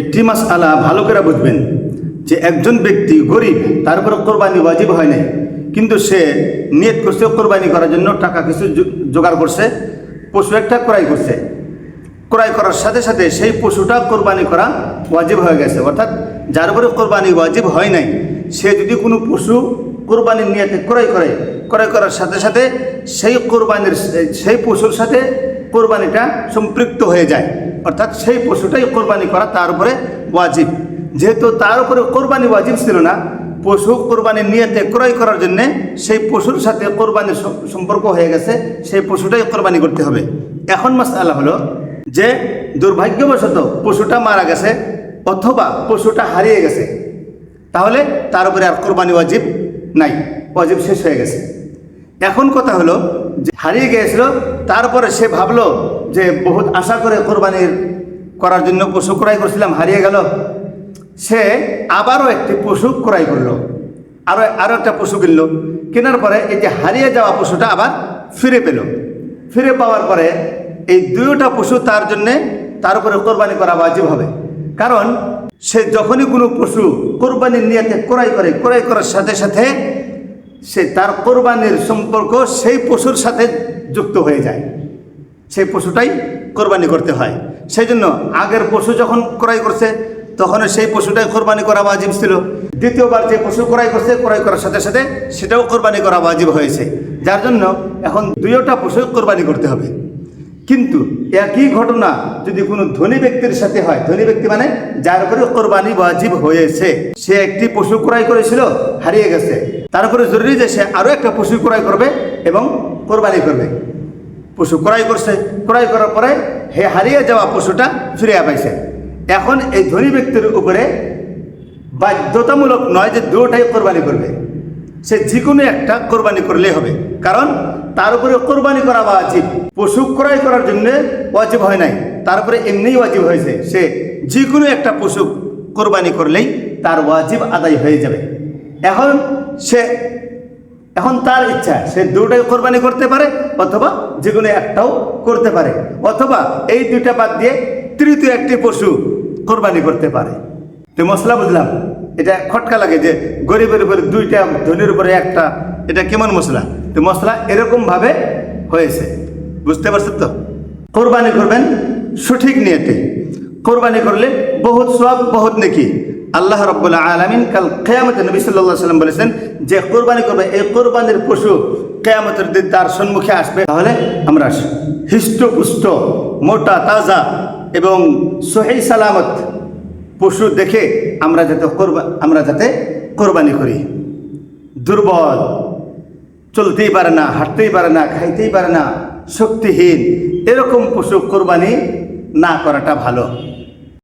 একটি মাস আলা ভালো করে বুঝবেন যে একজন ব্যক্তি গরিব, তার উপর কোরবানি ওয়াজিব হয় নাই। কিন্তু সে নিয়ত করছে কোরবানি করার জন্য, টাকা কিছু জোগাড় করছে, পশু একটা ক্রয় করছে। ক্রয় করার সাথে সাথে সেই পশুটা কোরবানি করা ওয়াজিব হয়ে গেছে। অর্থাৎ যার উপরে কোরবানি ওয়াজিব হয় নাই, সে যদি কোনো পশু কোরবানির নিয়তে ক্রয় করে, ক্রয় করার সাথে সাথে সেই কোরবানির সেই পশুর সাথে কোরবানিটা সম্পৃক্ত হয়ে যায়। অর্থাৎ সেই পশুটাই কোরবানি করা তার উপরে ওয়াজিব। যেহেতু তার উপরে কোরবানি ওয়াজিব ছিল না, পশু কোরবানির নিয়তে ক্রয় করার জন্য সেই পশুর সাথে কোরবানির সম্পর্ক হয়ে গেছে, সেই পশুটাই কোরবানি করতে হবে। এখন মাস আল্লাহ হলো যে দুর্ভাগ্যবশত পশুটা মারা গেছে অথবা পশুটা হারিয়ে গেছে, তাহলে তার উপরে আর কোরবানি ওয়াজিব নাই, ওয়াজিব শেষ হয়ে গেছে। এখন কথা হলো যে হারিয়ে গিয়েছিল, তারপরে সে ভাবলো যে বহুত আশা করে কোরবানির করার জন্য পশু ক্রয় করছিলাম, হারিয়ে গেল। সে আবারও একটি পশু ক্রয় করল। আরও আরও একটা পশু কিনলো। কেনার পরে এই যে হারিয়ে যাওয়া পশুটা আবার ফিরে পেল। ফিরে পাওয়ার পরে এই দুইটা পশু তার জন্যে তার উপরে কোরবানি করা বাজিব হবে। কারণ সে যখনই কোনো পশু কোরবানির নিয়তে ক্রয় করে, ক্রয় করার সাথে সাথে সে তার কোরবানির সম্পর্ক সেই পশুর সাথে যুক্ত হয়ে যায়। সেই পশুটাই কোরবানি করতে হয়। সেই জন্য আগের পশু যখন ক্রয় করছে তখন সেই পশুটাই কোরবানি করা বাজিব ছিল। দ্বিতীয়বার যে পশু ক্রয় করছে, ক্রয় করার সাথে সাথে সেটাও কোরবানি করা বাজিব হয়েছে। যার জন্য এখন দুইটা পশু কোরবানি করতে হবে। কিন্তু একই ঘটনা যদি কোনো ধনী ব্যক্তির সাথে হয়, ধনী ব্যক্তি মানে যার উপরে কোরবানি বাজিব হয়েছে। সে একটি পশু ক্রয় করেছিল, হারিয়ে গেছে। তার উপরে জরুরি যে সে আরও একটা পশু ক্রয় করবে এবং কোরবানি করবে। পশু ক্রয় করছে। ক্রয় করার পরে হে হারিয়ে যাওয়া পশুটা ফিরিয়ে পাইছে। এখন এই ধনী ব্যক্তির উপরে বাধ্যতামূলক নয় যে দুটাই কোরবানি করবে। সে যে কোনো একটা কোরবানি করলেই হবে। কারণ তার উপরে কোরবানি করা ওয়াজিব। পশু ক্রয় করার জন্য ওয়াজিব হয় নাই। তার উপরে এমনিই ওয়াজিব হয়েছে। সে যে কোনো একটা পশু কোরবানি করলেই তার ওয়াজিব আদায় হয়ে যাবে। এখন সে এখন তার ইচ্ছা, সে দুটাই কোরবানি করতে পারে অথবা যে কোনো একটাও করতে পারে। অথবা এই দুইটা বাদ দিয়ে তৃতীয় একটি পশু কোরবানি করতে পারে। তো মশলা বুঝলাম, এটা খটকা লাগে যে গরিবের উপরে দুইটা, ধনির উপরে একটা, এটা কেমন মশলা? তো মশলা এরকমভাবে হয়েছে। বুঝতে পারছেন তো? কোরবানি করবেন সঠিক নিয়তে। কোরবানি করলে বহুত সব বহুত নেকি। আল্লাহ রব্বুল্লাহ আলমিন কাল কেয়ামত নবী সাল্লাহ সাল্লাম বলেছেন যে কোরবানি করবে, এই কোরবানির পশু কেয়ামতের দিন তার সম্মুখে আসবে। তাহলে আমরা হৃষ্টপুষ্ট, মোটা, তাজা এবং সহি সালামত পশু দেখে আমরা যাতে কোরবা, আমরা যাতে কোরবানি করি। দুর্বল, চলতেই পারে না, হাঁটতেই পারে না, খাইতেই পারে না, শক্তিহীন, এরকম পশু কোরবানি না করাটা ভালো।